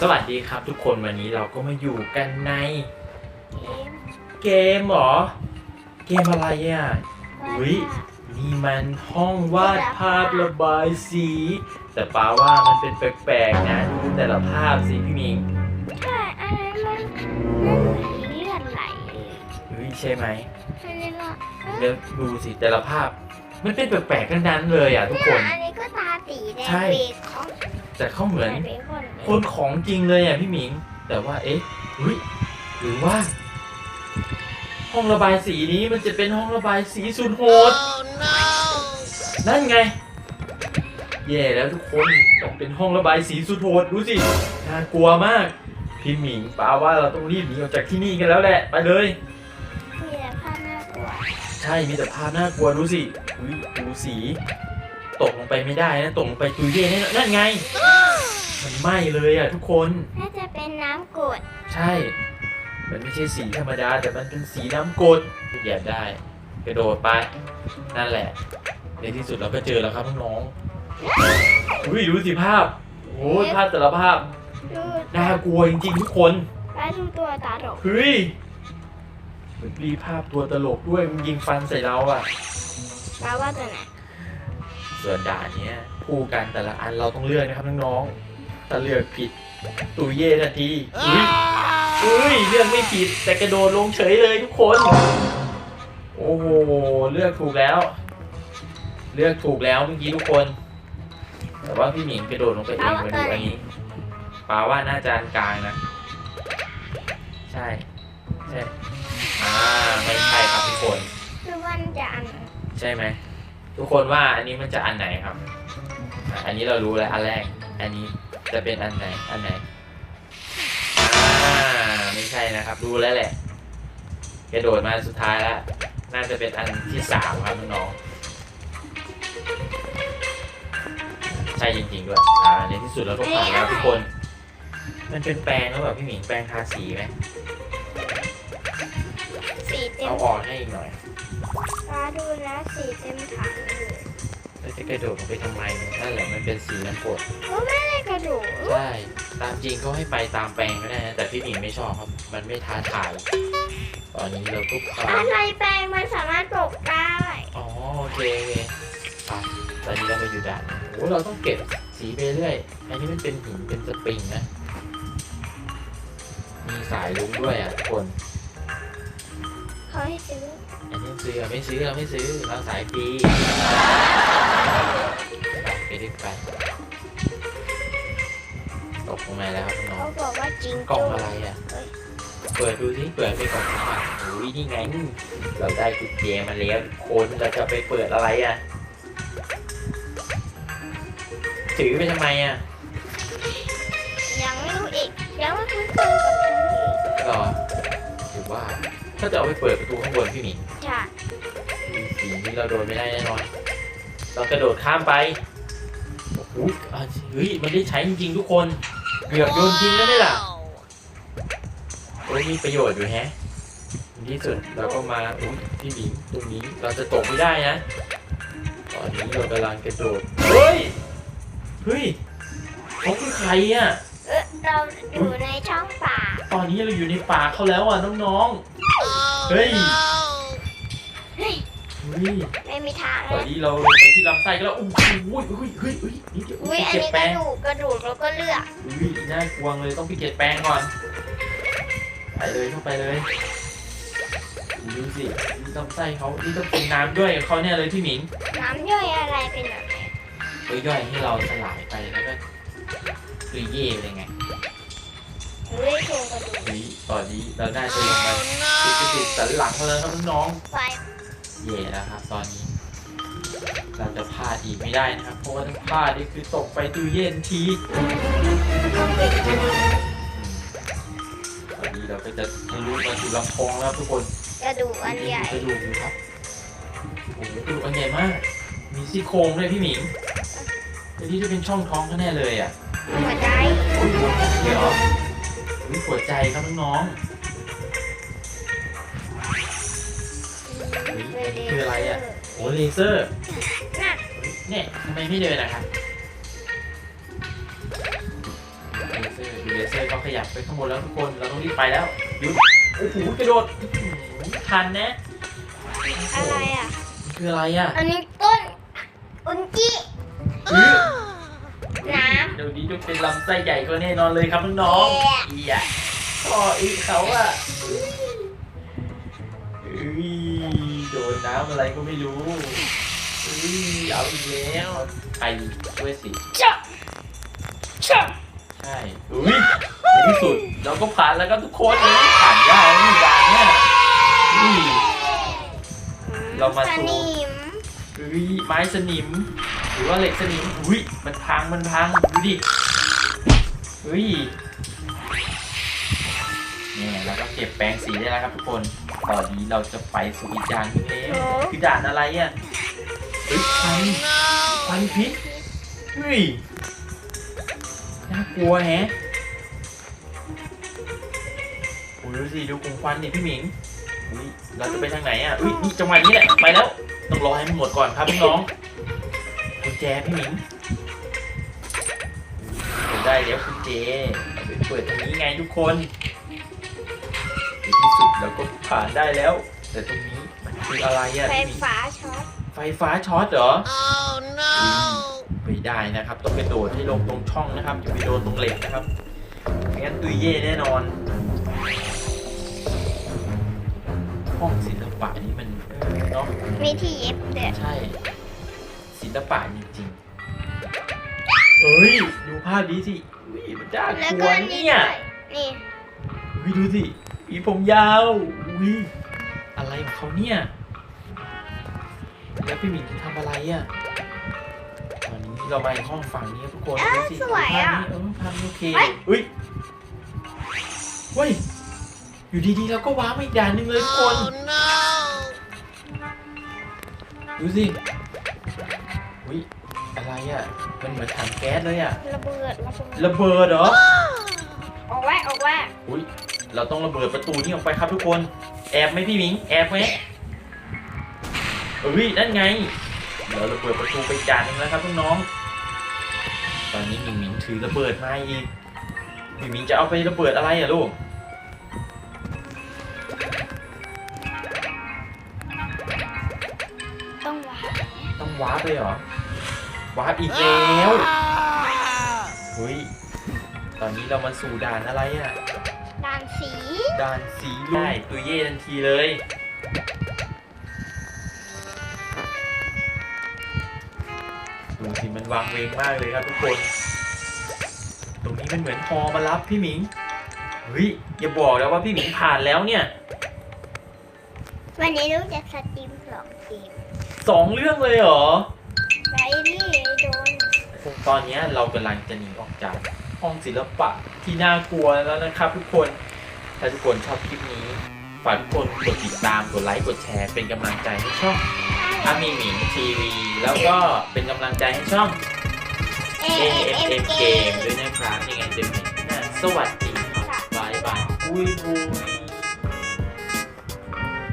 สวัสดีครับทุกคนวันนี้เราก็มาอยู่กันในเกมเกมเหรอ เกมอะไรอะวาดอุ๊ยภาพนี่มันห้องวาดภาพระบายสี แต่ป้าว่ามันเป็นแปลกๆนะดูแต่ละภาพสิพี่หมิงใช่อันนั้นมันมันเลือดไหลเลยเฮ้ยใช่ไหมอันนี้ก็เดี๋ยวดูสิแต่ละภาพ มันเป็นแปลกๆทั้งนั้นเลยอะทุกคน อันนี้ก็ตาตีแดงใช่เบคอน แต่เขาเหมือนเบคอนคนของจริงเลยอะพี่หมิง แต่ว่าเอ๊ะเฮ้ยหรือว่า ห้องระบายสีนี้มันจะเป็นห้องระบายสีสุดโหดนั่นไง แย่แล้วทุกคนต้องเป็นห้องระบายสีสุดโหดดูสิน่ากลัวมากพี่หมิงป้าว่าเราต้องรีบหนีออกจากที่นี่กันแล้วแหละ ไปเลยมีแต่ภาพน่ากลัวใช่มีแต่ภาพน่ากลัวดูสิอุ้ยดูสี ตกลงไปไม่ได้นะตกลงไปตุยเย่แน่นั่นไง มันไหม้เลยอะทุกคน น่าจะเป็นน้ำกรดใช่ มันไม่ใช่สีธรรมดา แต่มันเป็นสีน้ำกรดเหยียบได้กระโดดไป นั่นแหละ ในที่สุดเราก็เจอแล้วครับน้องๆอุ้ยดูสิภาพโอ้ยภาพแต่ละภาพดูน่ากลัวจริงๆทุกคนแล้วดูตัวตาดกเฮ้ยมันรีภาพตัวตลกด้วยมันยิงฟันใส่เราอะแปลว่าตัวไหน ส่วนด่านเนี้ยคู่กันแต่ละอันเราต้องเลือกนะครับน้องๆถ้าเลือกผิดตูเย่ทันทีเฮ้ยเฮ้ยเลือกไม่ผิดแต่กระโดดลงเฉยเลยทุกคน โอ้โหเลือกถูกแล้ว เลือกถูกแล้วเมื่อกี้ทุกคน แต่ว่าพี่หมิงกระโดดลงไปเองมาดูอันนี้ปาว่าน่าจะอันกลางนะ ใช่ใช่อ่าไม่ใช่ครับทุกคนคือวันจะอัน ใช่ไหม ทุกคนว่าอันนี้มันจะอันไหนครับอะอันนี้เรารู้แล้วอันแรก อันนี้จะเป็นอันไหน อันไหน อ่า ไม่ใช่นะครับ รู้แล้วแหละ กระโดดมาสุดท้ายแล้ว น่าจะเป็นอันที่สามครับน้องๆใช่จริงๆด้วย อ่า ในที่สุดเราก็ผ่านแล้วทุกคน มันเป็นแปรงแล้วแบบพี่หมิงแปรงทาสีไหม สีเต็มเอาออกให้อีกหน่อย ตาดูแล้วสีเต็มถังเลยแล้วจะกระโดดลงไปทำไมนั่นแหละมันเป็นสีน้ำกรดก็ไม่ได้กระดูกใช่ตามจริงเขาให้ไปตามแปลงก็ได้นะแต่พี่หมิงไม่ชอบครับ มันไม่ท้าทาย ตอนนี้เราก็พาถ้าใช้แปรงมันสามารถปกได้อ๋อโอเคโอเคอะตอนนี้เรามาอยู่ด่านโอ้เราต้องเก็บสีไปเรื่อยอันนี้มันเป็นหินเป็นสปริงนะ มีสายลุงด้วยอะทุกคน เขาให้ซื้ออันนี้ซื้ออะไม่ซื้อเราไม่ซื้อเราสายฟรีไปไปดึกไปตกลงมาแล้วครับน้องเขาบอกว่าจริงกล่องอะไรอะเปิดดูสิเปิดไปก่อนดีกว่าอุ้ยนี่ไงเราได้กุญแจมาแล้วทุกคนเราจะไปเปิดอะไรอะถือไปทำไมอะยังไม่รู้อีกยังไม่คุ้นเคยกับฉันอีกก็หรือว่า ถ้าจะเอาไปเปิดประตูข้างบนพี่หมิงจ้ะสีนี้เราโดนไม่ได้แน่นอน เรากระโดดข้ามไปโอ้โหอะเฮ้ยมันได้ใช้จริงๆทุกคน เกือบโยนทิ้งแล้วไหมล่ะโอ้ยมีประโยชน์อยู่แฮะในที่สุดเราก็มาอุ้ยพี่หมิงตรงนี้เราจะตกไม่ได้นะ ตอนนี้เรากำลังกระโดด เฮ้ย เฮ้ยเขาคือใครอะ เออเราอยู่ในช่องป่า ตอนนี้เราอยู่ในป่าเขาแล้วอะน้องๆ เฮ้ยเฮ้ยเฮ้ยไม่มีทางตอนเลยนี้เราลงไปที่ลำไส้กันแล้วโอ้โหเฮ้ยเฮ้ยเฮ้ยนี่เดี๋ยวอุ้ยพี่อันเก็บนี้แปกรระงดูกกระดูกแล้วก็เลือดอุ้ยน่ากลัวเลยต้องพี่เก็บแปรงก่อน ไปเลยเข้าไปเลยดูสินี่ลำไส้เขานี่ต้องกินน้ำด้วยกับเขาเนี่ยเลยพี่หมิงน้ำย่อยอะไรเป็นแบบไหนเอ้ยย่อยให้เราสลายไปแล้วก็คือเย่เลยไง เฮ้ยโครงกระดูกเฮ้ยตอนนี้เราได้จะลงมาติดไป ติดสันหลังเขาแล้วครับน้องไฟๆเย่แล้วครับตอนนี้ เราจะพลาดอีกไม่ได้นะครับ เพราะว่าถ้าพลาดนี่คือตกไปตู้เย็นทีต้องปิดตอนนี้เราก็จะทะลุมาสู่ลำโพงแล้วครับทุกคนกระดูกอันใหญ่กระดูกอยู่ครับโอ้โหกระดูกอันใหญ่มาก มีซี่โครงด้วยพี่หมิงแต่ที่จะเป็นช่องท้องเขาแน่เลยอะหัวใจเดี๋ยวอุ้ยหัวใจครับน้องๆ คืออะไรอะโอ้เลเซอร์น่ะเฮ้ยเนี่ยทำไมไม่เดินนะครับเลเซอร์ดูเลเซอร์ก็ขยับไปข้างบนแล้วทุกคนเราต้องรีบไปแล้วหยุดโอ้โหกระโดดอื้อหือทันนะอะไรอะมันคืออะไรอะอันนี้ต้นอุนจิอื้อน้เดี๋ยวนี้ต้องเป็นลำไส้ใหญ่ก็แน่นอนเลยครับน้องๆอีอะพ่ออีเขาอะ โดนน้ำอะไรก็ไม่รู้อุ้ยเอาอีกแล้วไปช่วยสิำจับจับใช่อุ้ยในที่สุดเราก็ผ่านแล้วครับทุกคนเลยผ่านยากแล้วนี่ด่านเนี่ยอุ้ยเรามาสสู่นิมอุ้ยไม้สนิม หรือว่าเหล็กสนิมอุ้ยมันพังมันพังดูดิอุ้ยเนี่ยเราก็เก็บแปรงสีได้แล้วครับทุกคน ตอนนี้เราจะไปสู่อีกด่านหนึงแล้วคือด่านอะไรอะเฮ้ยไฟไฟพิษเฮ้ยน่ากลัวแฮะโอ้ยดูสิดูกลุ่มควันดิพี่หมิงอุ้ยเราจะไปทางไหนอะอุ้ยนี่จังหวะนี้แหละไปแล้วต้องรอให้มันหมดก่อนครับน้องๆกุญแจพี่หมิงเปิดได้แล้วกุญแจเอาไปเปิดตรงนี้ไงทุกคนใน ที่สุดเราก็ผ่านได้แล้ว แต่ตรงนี้มันคืออะไรอะไฟพี่หมิงฟ้าช็อต ไฟฟ้าช็อตเหรอไม่ได้นะครับ ต้องกระโดดให้ลงตรงช่องนะครับอย่าไปโดนตรงเหล็กนะครับไม่งั้นตุยเย่แน่นอน ห้องศิลปะนี่มันเออเนาะมีที่เย็บเด็ดใช่ ศิลปะจริงๆเฮ้ยดูภาพนี้สิอุ้ยมันน่าแล้วกลัก็วนี่เนี่ยด้วยนี่อุ้ยดูสิ มีผมยาวอุ้ยอะไรของเขาเนี่ย แล้วพี่หมิงจะทำอะไรอะตอนนี้เรามาในห้องฝั่งนี้ครับทุกคนอ้าวดูสิสวยอะ ภาพนี้เออภาพนี้โอเคเฮ้ยอุ้ยเฮ้ย อยู่ดีๆเราก็ว้างมาอีกด่านหนึ่งเลยทุกคน ดูสิอุ้ยอะไรอะ มันเหมือนถังแก๊สเลยอะ ระเบิดระเบิดระเบิดเหรออ เราต้องระเบิดประตูนี้ออกไปครับทุกคน แอบไหมพี่มิง แอบไหมเอ้ยนั่นไง เราระเบิดประตูไปจานหนึงแล้วครับน้อง ตอนนี้มิงมิงถือระเบิดมาอีกมิงมิงจะเอาไประเบิดอะไรอะลูก ต้องวางต้องวาร์ปเลยเหรอวาร์ปอีกแล้ว เฮ้ย ตอนนี้เรามาสู่ด่านอะไรอะ ด่านสีได้ตุยเย่ทันทีเลย ดูสิมันวางเวงมากเลยครับทุกคน ตรงนี้มันเหมือนฮอมารับพี่หมิง เฮ้ย อย่าบอกแล้วว่าพี่หมิงผ่านแล้วเนี่ย วันนี้ลูกจะสตรีมสองเกมสองเรื่องเลยเหรอ ไรนี่โดนตอนนี้เรากำลังจะหนีออกจากห้องศิลปะที่น่ากลัวแล้วนะครับทุกคน ถ้าทุกคนชอบคลิปนี้ฝากทุกคนกดติดตามกดไลค์กดแชร์เป็นกำลังใจให้ช่องอามีหมิงทีวีแล้วก็เป็นกำลังใจให้ช่อง AMM Game ด้วยนะครับยังไงเจอกันใหม่หน้าสวัสดีครับบายบายอุ้ยบู